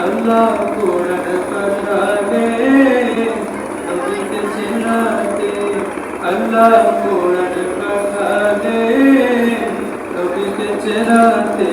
আল্লাহ কোরআন পাঠালে নবীকে চেনাতে আল্লাহ কোরআন পাঠালে নবীকে চেনাতে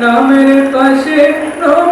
নামের পাশে নবীর